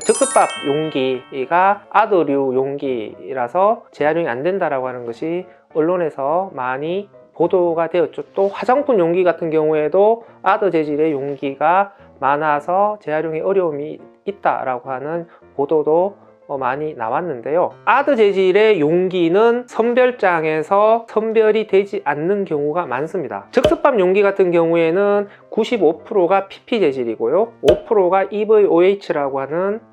즉석밥 용기가 아더류 용기라서 재활용이 안 된다라고 하는 것이 언론에서 많이 보도가 되었죠. 또 화장품 용기 같은 경우에도 아더 재질의 용기가 많아서 재활용에 어려움이 있다라고 하는 보도도 어, 많이 나왔는데요. 아드 재질의 용기는 선별장에서 선별이 되지 않는 경우가 많습니다. 즉석밥 용기 같은 경우에는 95%가 PP 재질이고요. 5%가 EVOH라고 하는 어,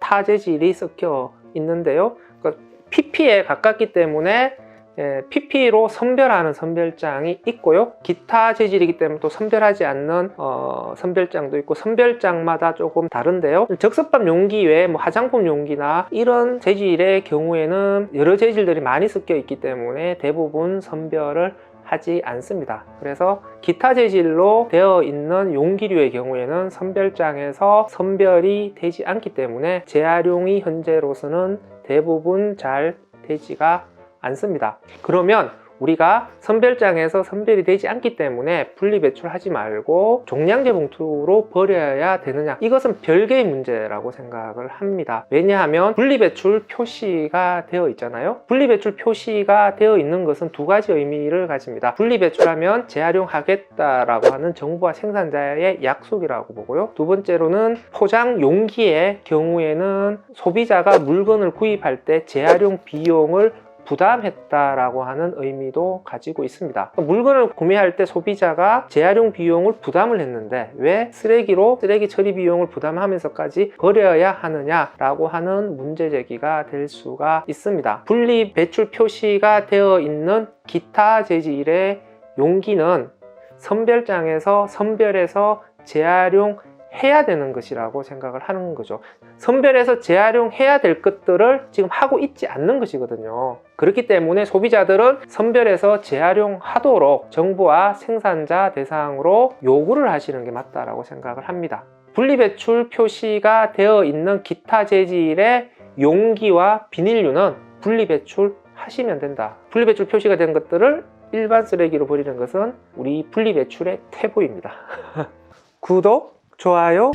타 재질이 섞여 있는데요. 그러니까 PP에 가깝기 때문에 예, PP로 선별하는 선별장이 있고요. 기타 재질이기 때문에 또 선별하지 않는 어, 선별장도 있고 선별장마다 조금 다른데요. 즉석밥 용기 외에 뭐 화장품 용기나 이런 재질의 경우에는 여러 재질들이 많이 섞여 있기 때문에 대부분 선별을 하지 않습니다. 그래서 기타 재질로 되어 있는 용기류의 경우에는 선별장에서 선별이 되지 않기 때문에 재활용이 현재로서는 대부분 잘 되지가 않습니다. 그러면 우리가 선별장에서 선별이 되지 않기 때문에 분리 배출하지 말고 종량제 봉투로 버려야 되느냐. 이것은 별개의 문제라고 생각을 합니다. 왜냐하면 분리 배출 표시가 되어 있잖아요. 분리 배출 표시가 되어 있는 것은 두 가지 의미를 가집니다. 분리 배출하면 재활용하겠다라고 하는 정부와 생산자의 약속이라고 보고요. 두 번째로는 포장 용기의 경우에는 소비자가 물건을 구입할 때 재활용 비용을 부담했다라고 하는 의미도 가지고 있습니다. 물건을 구매할 때 소비자가 재활용 비용을 부담을 했는데 왜 쓰레기로 쓰레기 처리 비용을 부담하면서까지 버려야 하느냐라고 하는 문제 제기가 될 수가 있습니다. 분리 배출 표시가 되어 있는 기타 재질의 용기는 선별장에서 선별해서 재활용 해야 되는 것이라고 생각을 하는 거죠. 선별해서 재활용해야 될 것들을 지금 하고 있지 않는 것이거든요. 그렇기 때문에 소비자들은 선별해서 재활용하도록 정부와 생산자 대상으로 요구를 하시는 게 맞다라고 생각을 합니다. 분리배출 표시가 되어 있는 기타 재질의 용기와 비닐류는 분리배출 하시면 된다. 분리배출 표시가 된 것들을 일반 쓰레기로 버리는 것은 우리 분리배출의 태보입니다. 구독, 좋아요